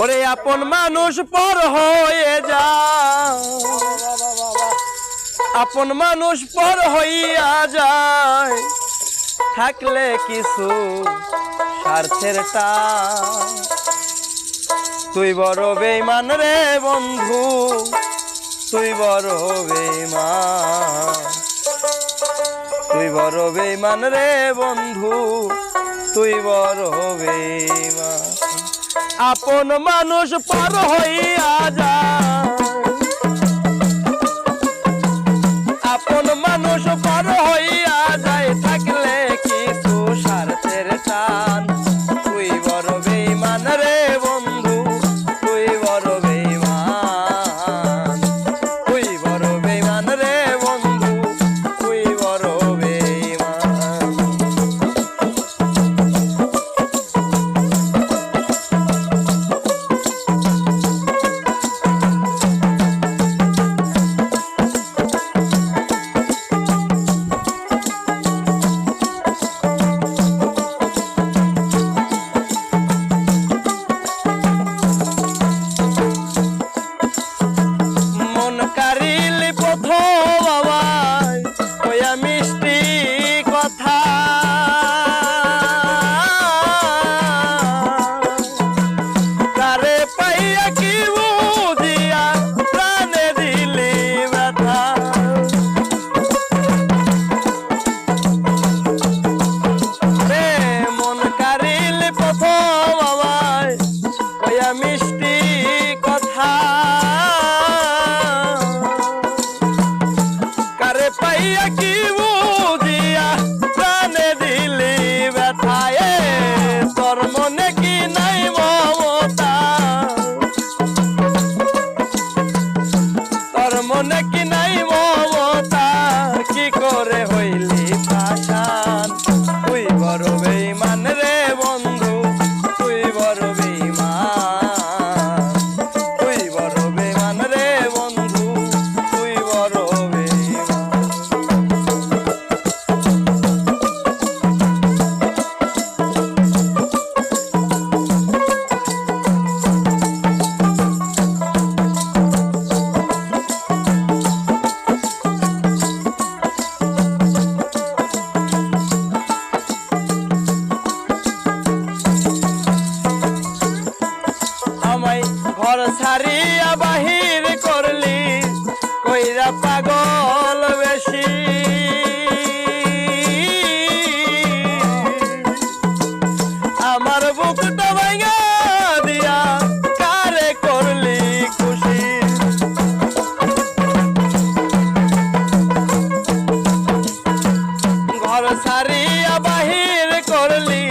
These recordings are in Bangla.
ওরে আপন মানুষ পর হয়ে যা। আপন মানুষ পর হইয়া যায়। থাকলে কিছু স্বার্থের টা তুই বড় বেইমান রে বন্ধু, তুই বড় বেমান তুই বড় বেইমান রে বন্ধু, তুই বড় বেমান আপন মানুষ পর হইয়া যায় আপন মানুষ বাবা। Vai pra ir aqui, আমার বুকটা ভাঙা দিয়া কারে করলি খুশি? ঘর সারিয়া বাহির করলি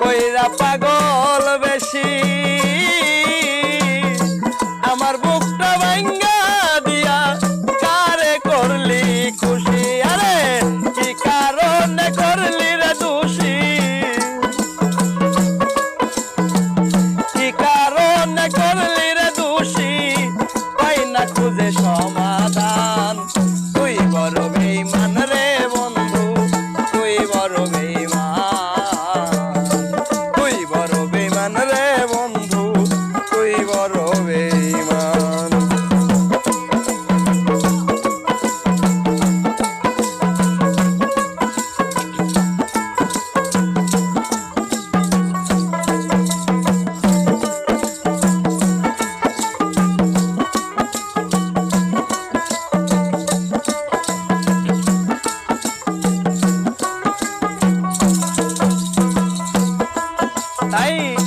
কইরা পাগল 来。